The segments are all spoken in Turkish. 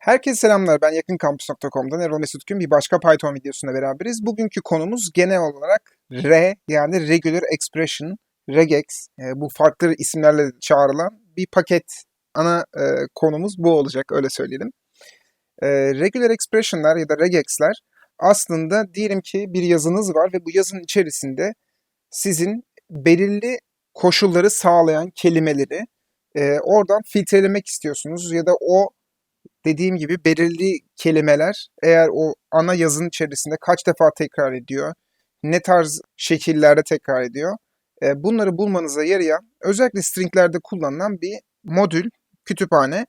Herkese selamlar. Ben yakınkampüs.com'dan Erol Mesut Gün. Bir başka Python videosunda beraberiz. Bugünkü konumuz genel olarak R yani Regular Expression, regex. e, bu farklı isimlerle çağrılan bir paket. Ana e, konumuz bu olacak öyle söyleyelim. E, regular Expression'lar ya da regex'ler aslında diyelim ki bir yazınız var ve bu yazının içerisinde sizin belirli koşulları sağlayan kelimeleri e, oradan filtrelemek istiyorsunuz ya da o dediğim gibi belirli kelimeler eğer o ana yazının içerisinde kaç defa tekrar ediyor, ne tarz şekillerde tekrar ediyor, e, bunları bulmanıza yarayan özellikle stringlerde kullanılan bir modül, kütüphane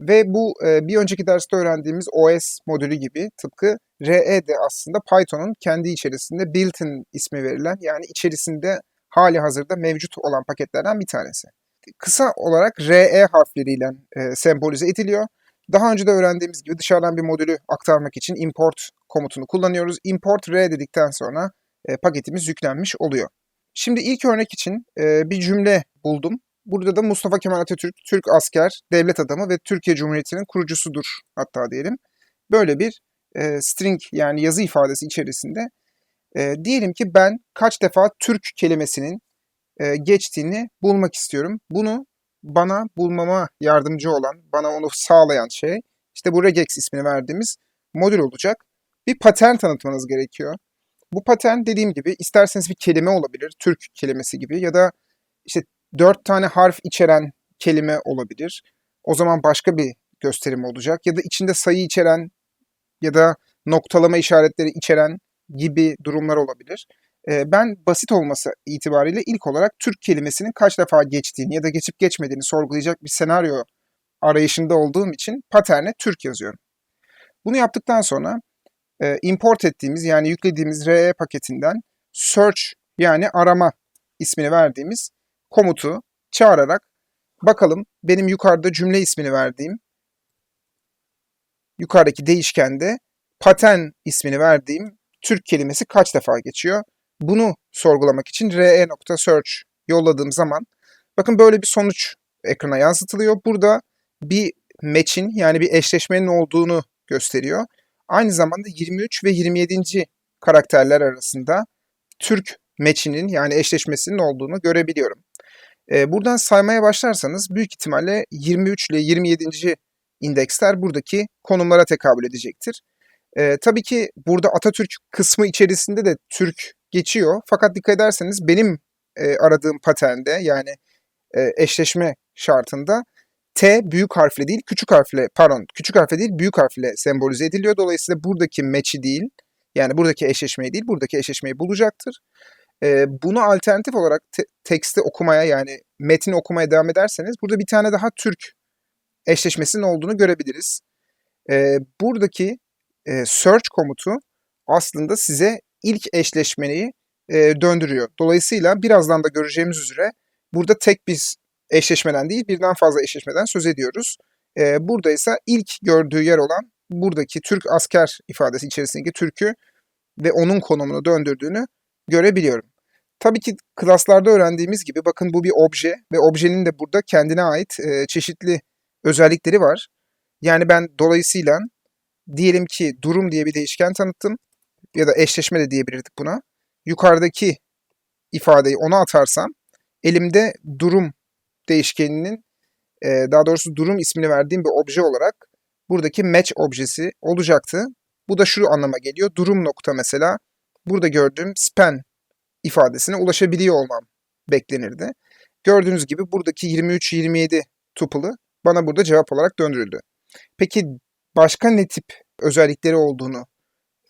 ve bu e, bir önceki derste öğrendiğimiz OS modülü gibi tıpkı RE de aslında Python'un kendi içerisinde built-in ismi verilen yani içerisinde hali hazırda mevcut olan paketlerden bir tanesi. Kısa olarak RE harfleriyle e, sembolize ediliyor. Daha önce de öğrendiğimiz gibi dışarıdan bir modülü aktarmak için import komutunu kullanıyoruz. Import R dedikten sonra e, paketimiz yüklenmiş oluyor. Şimdi ilk örnek için e, bir cümle buldum. Burada da Mustafa Kemal Atatürk, Türk asker, devlet adamı ve Türkiye Cumhuriyeti'nin kurucusudur hatta diyelim. Böyle bir e, string yani yazı ifadesi içerisinde e, diyelim ki ben kaç defa Türk kelimesinin e, geçtiğini bulmak istiyorum. Bunu bana bulmama yardımcı olan, bana onu sağlayan şey işte bu regex ismini verdiğimiz modül olacak. Bir patern tanıtmanız gerekiyor. Bu patern dediğim gibi isterseniz bir kelime olabilir, Türk kelimesi gibi ya da işte dört tane harf içeren kelime olabilir. O zaman başka bir gösterim olacak. Ya da içinde sayı içeren ya da noktalama işaretleri içeren gibi durumlar olabilir. Ee, ben basit olması itibariyle ilk olarak Türk kelimesinin kaç defa geçtiğini ya da geçip geçmediğini sorgulayacak bir senaryo arayışında olduğum için paterne Türk yazıyorum. Bunu yaptıktan sonra e, import ettiğimiz yani yüklediğimiz RE paketinden search yani arama ismini verdiğimiz komutu çağırarak bakalım benim yukarıda cümle ismini verdiğim yukarıdaki değişkende pattern ismini verdiğim Türk kelimesi kaç defa geçiyor? Bunu sorgulamak için re.search yolladığım zaman bakın böyle bir sonuç ekrana yansıtılıyor. Burada bir match'in yani bir eşleşmenin olduğunu gösteriyor. Aynı zamanda 23 ve 27. karakterler arasında Türk match'inin yani eşleşmesinin olduğunu görebiliyorum. Ee, buradan saymaya başlarsanız büyük ihtimalle 23 ile 27. indeksler buradaki konumlara tekabül edecektir. Ee, tabii ki burada Atatürk kısmı içerisinde de Türk geçiyor. Fakat dikkat ederseniz benim e, aradığım paternde yani e, eşleşme şartında T büyük harfle değil küçük harfle pardon küçük harfle değil büyük harfle sembolize ediliyor. Dolayısıyla buradaki match'i değil yani buradaki eşleşmeyi değil buradaki eşleşmeyi bulacaktır. E, bunu alternatif olarak te- teksti okumaya yani metni okumaya devam ederseniz burada bir tane daha Türk eşleşmesinin olduğunu görebiliriz. E, buradaki e, search komutu aslında size ilk eşleşmeyi e, döndürüyor. Dolayısıyla birazdan da göreceğimiz üzere burada tek bir eşleşmeden değil birden fazla eşleşmeden söz ediyoruz. E, burada ise ilk gördüğü yer olan buradaki Türk asker ifadesi içerisindeki Türk'ü ve onun konumunu döndürdüğünü görebiliyorum. Tabii ki klaslarda öğrendiğimiz gibi bakın bu bir obje ve objenin de burada kendine ait e, çeşitli özellikleri var. Yani ben dolayısıyla diyelim ki durum diye bir değişken tanıttım ya da eşleşme de diyebilirdik buna. Yukarıdaki ifadeyi ona atarsam elimde durum değişkeninin e, daha doğrusu durum ismini verdiğim bir obje olarak buradaki match objesi olacaktı. Bu da şu anlama geliyor. Durum nokta mesela burada gördüğüm span ifadesine ulaşabiliyor olmam beklenirdi. Gördüğünüz gibi buradaki 23-27 tuple'ı bana burada cevap olarak döndürüldü. Peki başka ne tip özellikleri olduğunu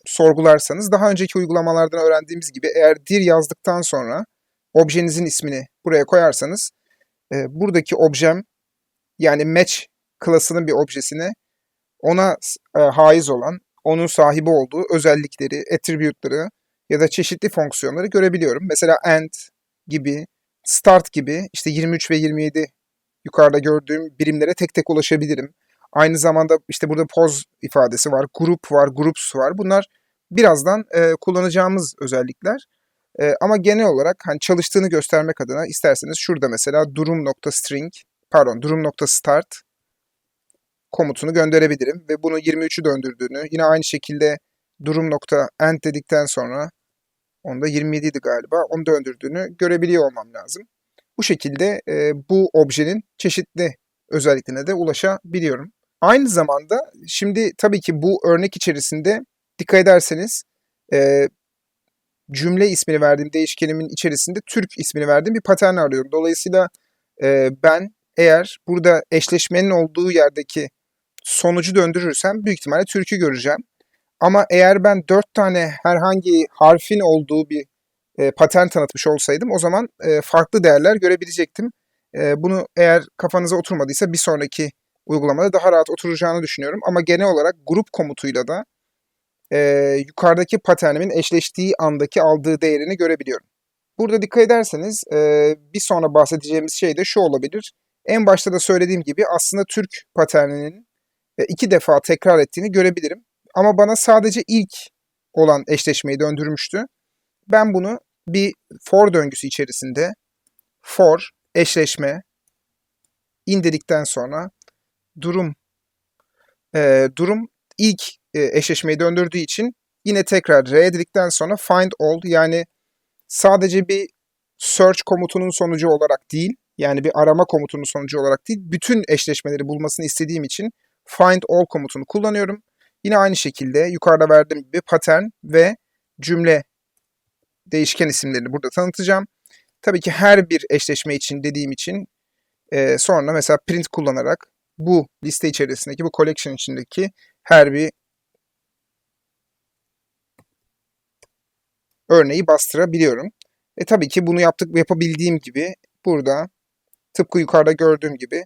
sorgularsanız daha önceki uygulamalardan öğrendiğimiz gibi eğer dir yazdıktan sonra objenizin ismini buraya koyarsanız e, buradaki objem yani match klasının bir objesine ona e, haiz olan, onun sahibi olduğu özellikleri, attribute'ları ya da çeşitli fonksiyonları görebiliyorum. Mesela end gibi, start gibi işte 23 ve 27 yukarıda gördüğüm birimlere tek tek ulaşabilirim. Aynı zamanda işte burada pose ifadesi var, grup var, groups var. Bunlar birazdan e, kullanacağımız özellikler. E, ama genel olarak hani çalıştığını göstermek adına isterseniz şurada mesela durum nokta string, pardon durum nokta start komutunu gönderebilirim ve bunu 23'ü döndürdüğünü yine aynı şekilde durum nokta end dedikten sonra onda 27 idi galiba onu döndürdüğünü görebiliyor olmam lazım. Bu şekilde e, bu objenin çeşitli özelliklerine de ulaşabiliyorum. Aynı zamanda şimdi tabii ki bu örnek içerisinde dikkat ederseniz e, cümle ismini verdiğim değişkenimin içerisinde Türk ismini verdiğim bir patern arıyorum. Dolayısıyla e, ben eğer burada eşleşmenin olduğu yerdeki sonucu döndürürsem büyük ihtimalle Türk'ü göreceğim. Ama eğer ben dört tane herhangi harfin olduğu bir e, patern tanıtmış olsaydım o zaman e, farklı değerler görebilecektim. E, bunu eğer kafanıza oturmadıysa bir sonraki uygulamada daha rahat oturacağını düşünüyorum. Ama genel olarak grup komutuyla da e, yukarıdaki paternimin eşleştiği andaki aldığı değerini görebiliyorum. Burada dikkat ederseniz e, bir sonra bahsedeceğimiz şey de şu olabilir. En başta da söylediğim gibi aslında Türk paterninin e, iki defa tekrar ettiğini görebilirim. Ama bana sadece ilk olan eşleşmeyi döndürmüştü. Ben bunu bir for döngüsü içerisinde for eşleşme in dedikten sonra durum e, durum ilk e, eşleşmeyi döndürdüğü için yine tekrar r dedikten sonra find all yani sadece bir search komutunun sonucu olarak değil yani bir arama komutunun sonucu olarak değil bütün eşleşmeleri bulmasını istediğim için find all komutunu kullanıyorum. Yine aynı şekilde yukarıda verdiğim gibi pattern ve cümle değişken isimlerini burada tanıtacağım. Tabii ki her bir eşleşme için dediğim için e, sonra mesela print kullanarak bu liste içerisindeki, bu collection içindeki her bir örneği bastırabiliyorum. E tabii ki bunu yaptık yapabildiğim gibi burada tıpkı yukarıda gördüğüm gibi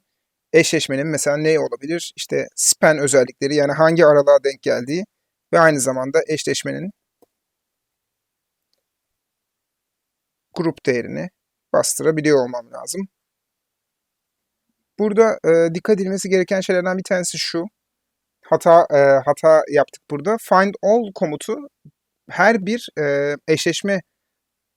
eşleşmenin mesela ne olabilir? İşte span özellikleri yani hangi aralığa denk geldiği ve aynı zamanda eşleşmenin grup değerini bastırabiliyor olmam lazım. Burada e, dikkat edilmesi gereken şeylerden bir tanesi şu. Hata e, hata yaptık burada. Find all komutu her bir e, eşleşme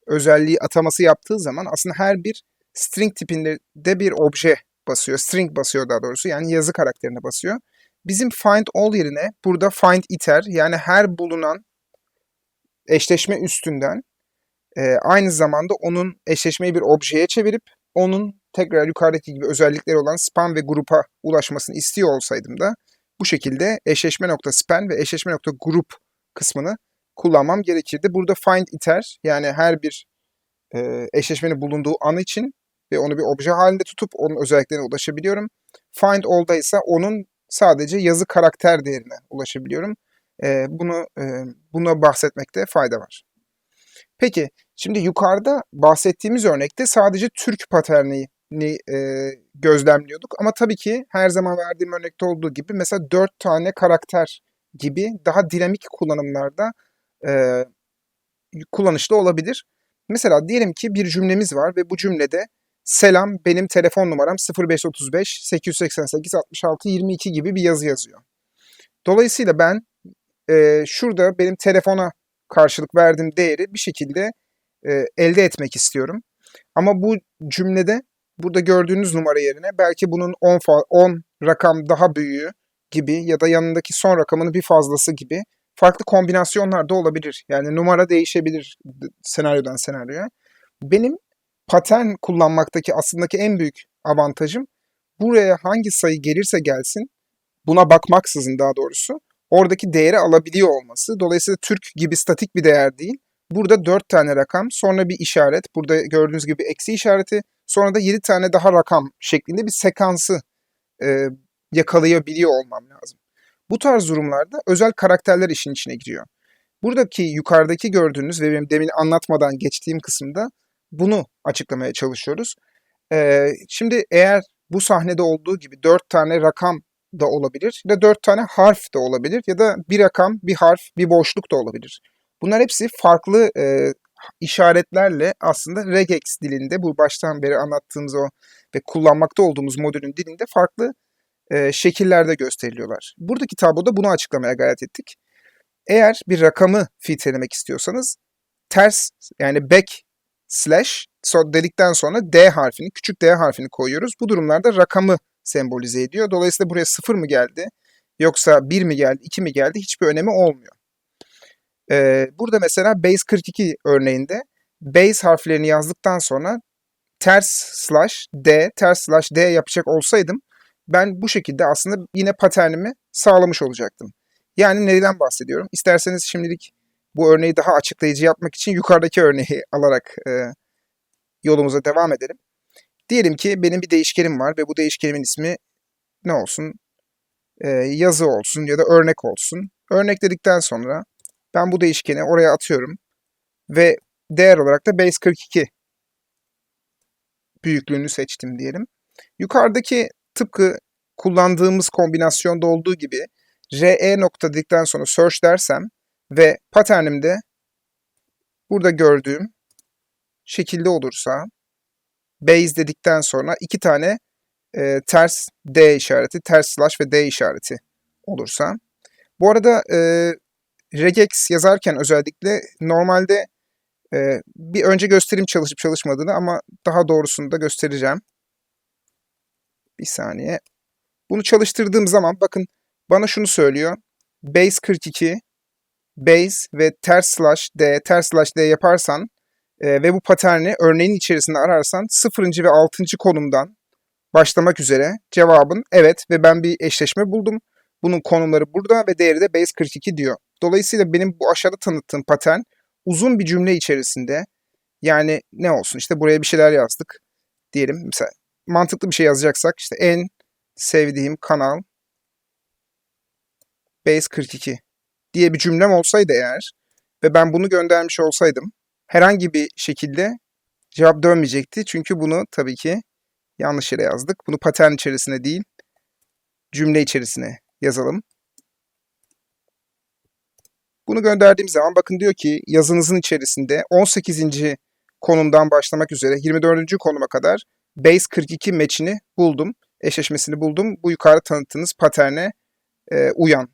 özelliği ataması yaptığı zaman aslında her bir string tipinde de bir obje basıyor. String basıyor daha doğrusu. Yani yazı karakterine basıyor. Bizim find all yerine burada find iter yani her bulunan eşleşme üstünden e, aynı zamanda onun eşleşmeyi bir objeye çevirip onun tekrar yukarıdaki gibi özellikleri olan span ve grupa ulaşmasını istiyor olsaydım da bu şekilde eşleşme nokta span ve eşleşme nokta grup kısmını kullanmam gerekirdi. Burada find iter yani her bir e, eşleşmenin bulunduğu an için ve onu bir obje halinde tutup onun özelliklerine ulaşabiliyorum. Find all'da ise onun sadece yazı karakter değerine ulaşabiliyorum. E, bunu e, buna bahsetmekte fayda var. Peki şimdi yukarıda bahsettiğimiz örnekte sadece Türk paternini e, gözlemliyorduk. Ama tabii ki her zaman verdiğim örnekte olduğu gibi mesela dört tane karakter gibi daha dinamik kullanımlarda e, kullanışlı olabilir. Mesela diyelim ki bir cümlemiz var ve bu cümlede selam benim telefon numaram 0535 888 66 22 gibi bir yazı yazıyor. Dolayısıyla ben e, şurada benim telefona karşılık verdiğim değeri bir şekilde e, elde etmek istiyorum. Ama bu cümlede burada gördüğünüz numara yerine belki bunun 10, 10 rakam daha büyüğü gibi ya da yanındaki son rakamının bir fazlası gibi farklı kombinasyonlar da olabilir. Yani numara değişebilir senaryodan senaryoya. Benim patern kullanmaktaki aslındaki en büyük avantajım buraya hangi sayı gelirse gelsin buna bakmaksızın daha doğrusu oradaki değeri alabiliyor olması. Dolayısıyla Türk gibi statik bir değer değil. Burada 4 tane rakam, sonra bir işaret, burada gördüğünüz gibi eksi işareti, sonra da 7 tane daha rakam şeklinde bir sekansı e, yakalayabiliyor olmam lazım. Bu tarz durumlarda özel karakterler işin içine giriyor. Buradaki yukarıdaki gördüğünüz ve benim demin anlatmadan geçtiğim kısımda bunu açıklamaya çalışıyoruz. Ee, şimdi eğer bu sahnede olduğu gibi dört tane rakam da olabilir ya da dört tane harf de olabilir ya da bir rakam, bir harf, bir boşluk da olabilir. Bunlar hepsi farklı e, işaretlerle aslında regex dilinde bu baştan beri anlattığımız o ve kullanmakta olduğumuz modülün dilinde farklı e, şekillerde gösteriliyorlar. Buradaki tabloda bunu açıklamaya gayret ettik. Eğer bir rakamı filtrelemek istiyorsanız ters yani back slash so dedikten sonra D harfini, küçük D harfini koyuyoruz. Bu durumlarda rakamı sembolize ediyor. Dolayısıyla buraya 0 mı geldi yoksa 1 mi geldi, 2 mi geldi hiçbir önemi olmuyor. Ee, burada mesela base 42 örneğinde base harflerini yazdıktan sonra ters slash d, ters slash d yapacak olsaydım ben bu şekilde aslında yine paternimi sağlamış olacaktım. Yani neden bahsediyorum? İsterseniz şimdilik bu örneği daha açıklayıcı yapmak için yukarıdaki örneği alarak e, yolumuza devam edelim. Diyelim ki benim bir değişkenim var ve bu değişkenimin ismi ne olsun? Ee, yazı olsun ya da örnek olsun. Örnek dedikten sonra ben bu değişkeni oraya atıyorum ve değer olarak da base 42 büyüklüğünü seçtim diyelim. Yukarıdaki tıpkı kullandığımız kombinasyonda olduğu gibi re nokta dedikten sonra search dersem ve paternimde burada gördüğüm şekilde olursa base dedikten sonra iki tane e, ters D işareti, ters slash ve D işareti olursa. Bu arada e, regex yazarken özellikle normalde e, bir önce göstereyim çalışıp çalışmadığını ama daha doğrusunu da göstereceğim. Bir saniye. Bunu çalıştırdığım zaman bakın bana şunu söylüyor. Base 42, base ve ters slash D, ters slash D yaparsan e, ve bu paterni örneğin içerisinde ararsan 0. ve 6. konumdan başlamak üzere cevabın evet ve ben bir eşleşme buldum. Bunun konumları burada ve değeri de base 42 diyor. Dolayısıyla benim bu aşağıda tanıttığım patern uzun bir cümle içerisinde yani ne olsun işte buraya bir şeyler yazdık diyelim. Mesela mantıklı bir şey yazacaksak işte en sevdiğim kanal base 42 diye bir cümlem olsaydı eğer ve ben bunu göndermiş olsaydım herhangi bir şekilde cevap dönmeyecekti. Çünkü bunu tabii ki yanlış yere yazdık. Bunu patern içerisine değil, cümle içerisine yazalım. Bunu gönderdiğim zaman bakın diyor ki yazınızın içerisinde 18. konumdan başlamak üzere 24. konuma kadar base 42 match'ini buldum. Eşleşmesini buldum. Bu yukarı tanıttığınız paterne e, uyan.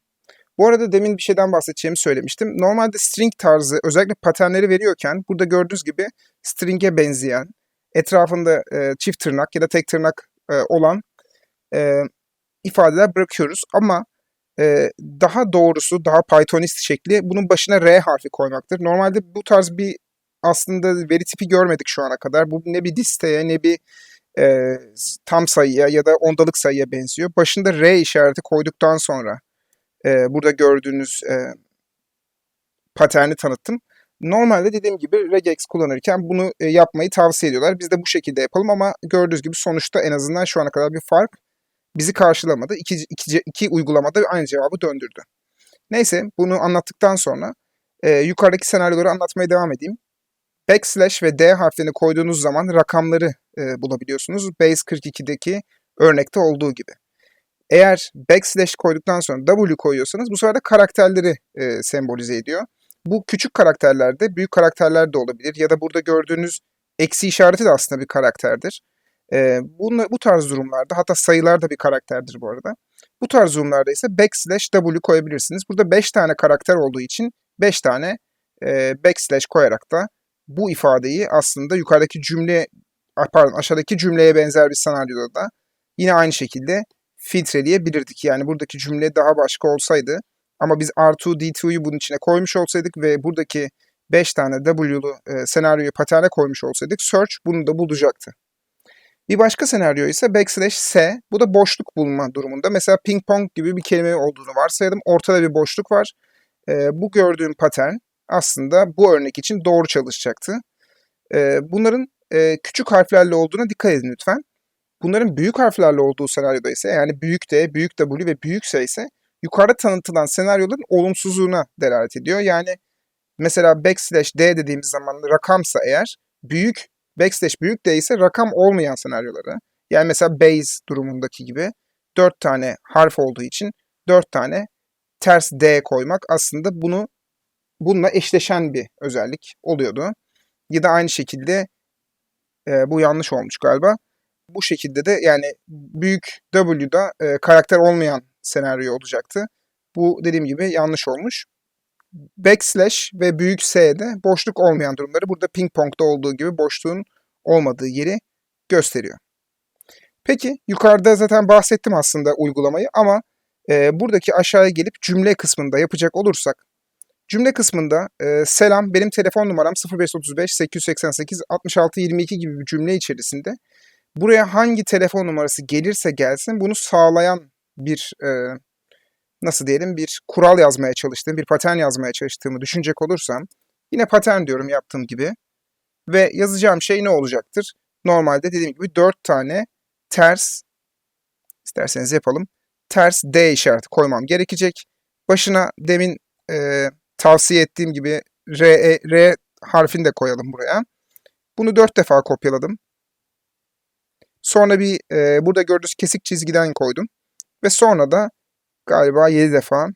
Bu arada demin bir şeyden bahsedeceğimi söylemiştim. Normalde string tarzı özellikle paternleri veriyorken burada gördüğünüz gibi string'e benzeyen, etrafında e, çift tırnak ya da tek tırnak e, olan e, ifadeler bırakıyoruz. Ama e, daha doğrusu, daha Pythonist şekli bunun başına R harfi koymaktır. Normalde bu tarz bir aslında veri tipi görmedik şu ana kadar. Bu ne bir listeye ne bir e, tam sayıya ya da ondalık sayıya benziyor. Başında R işareti koyduktan sonra e, burada gördüğünüz e, paterni tanıttım. Normalde dediğim gibi regex kullanırken bunu e, yapmayı tavsiye ediyorlar. Biz de bu şekilde yapalım ama gördüğünüz gibi sonuçta en azından şu ana kadar bir fark bizi karşılamadı. İki, iki, iki uygulamada aynı cevabı döndürdü. Neyse bunu anlattıktan sonra e, yukarıdaki senaryoları anlatmaya devam edeyim. Backslash ve D harflerini koyduğunuz zaman rakamları e, bulabiliyorsunuz. Base 42'deki örnekte olduğu gibi. Eğer backslash koyduktan sonra W koyuyorsanız bu sefer de karakterleri e, sembolize ediyor. Bu küçük karakterlerde büyük karakterler de olabilir ya da burada gördüğünüz eksi işareti de aslında bir karakterdir. E, bunu, bu tarz durumlarda hatta sayılar da bir karakterdir bu arada. Bu tarz durumlarda ise backslash W koyabilirsiniz. Burada 5 tane karakter olduğu için 5 tane e, backslash koyarak da bu ifadeyi aslında yukarıdaki cümle pardon aşağıdaki cümleye benzer bir senaryoda da yine aynı şekilde filtreleyebilirdik. Yani buradaki cümle daha başka olsaydı ama biz R2D2'yu bunun içine koymuş olsaydık ve buradaki 5 tane W'lu e, senaryoyu paterne koymuş olsaydık search bunu da bulacaktı. Bir başka senaryo ise backslash S. Bu da boşluk bulma durumunda. Mesela ping pong gibi bir kelime olduğunu varsayalım. Ortada bir boşluk var. E, bu gördüğüm patern aslında bu örnek için doğru çalışacaktı. E, bunların e, küçük harflerle olduğuna dikkat edin lütfen. Bunların büyük harflerle olduğu senaryoda ise yani büyük D, büyük W ve büyük S ise yukarıda tanıtılan senaryoların olumsuzluğuna delalet ediyor. Yani mesela backslash D dediğimiz zaman rakamsa eğer büyük backslash büyük D ise rakam olmayan senaryoları. Yani mesela base durumundaki gibi 4 tane harf olduğu için 4 tane ters D koymak aslında bunu bununla eşleşen bir özellik oluyordu. Ya da aynı şekilde e, bu yanlış olmuş galiba. Bu şekilde de yani büyük W'da e, karakter olmayan senaryo olacaktı. Bu dediğim gibi yanlış olmuş. Backslash ve büyük S'de boşluk olmayan durumları burada ping pong'da olduğu gibi boşluğun olmadığı yeri gösteriyor. Peki yukarıda zaten bahsettim aslında uygulamayı ama e, buradaki aşağıya gelip cümle kısmında yapacak olursak cümle kısmında e, selam benim telefon numaram 0535 888 66 22 gibi bir cümle içerisinde buraya hangi telefon numarası gelirse gelsin bunu sağlayan bir e, nasıl diyelim bir kural yazmaya çalıştığım, bir patern yazmaya çalıştığımı düşünecek olursam yine patern diyorum yaptığım gibi ve yazacağım şey ne olacaktır? Normalde dediğim gibi 4 tane ters isterseniz yapalım. Ters D işareti koymam gerekecek. Başına demin e, tavsiye ettiğim gibi R, E, R harfini de koyalım buraya. Bunu 4 defa kopyaladım. Sonra bir e, burada gördüğünüz kesik çizgiden koydum. Ve sonra da galiba 7 defa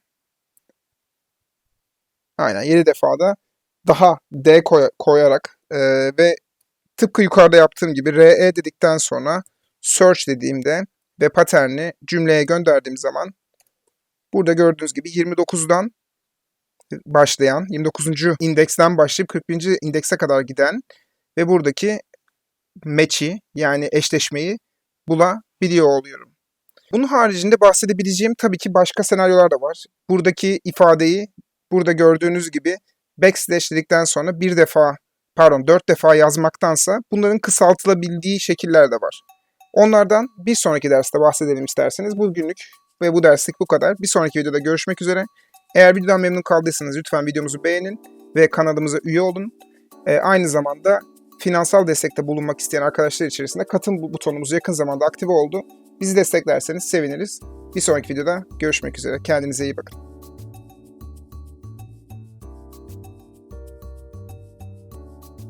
aynen 7 defa da daha D koy- koyarak e, ve tıpkı yukarıda yaptığım gibi RE dedikten sonra search dediğimde ve paterni cümleye gönderdiğim zaman burada gördüğünüz gibi 29'dan başlayan 29. indeksten başlayıp 41. indekse kadar giden ve buradaki match'i yani eşleşmeyi bulabiliyor oluyorum. Bunun haricinde bahsedebileceğim tabii ki başka senaryolar da var. Buradaki ifadeyi burada gördüğünüz gibi backslash dedikten sonra bir defa pardon dört defa yazmaktansa bunların kısaltılabildiği şekiller de var. Onlardan bir sonraki derste bahsedelim isterseniz. Bugünlük ve bu derslik bu kadar. Bir sonraki videoda görüşmek üzere. Eğer videodan memnun kaldıysanız lütfen videomuzu beğenin ve kanalımıza üye olun. Ee, aynı zamanda finansal destekte bulunmak isteyen arkadaşlar içerisinde katıl bu- butonumuz yakın zamanda aktive oldu. Bizi desteklerseniz seviniriz. Bir sonraki videoda görüşmek üzere. Kendinize iyi bakın.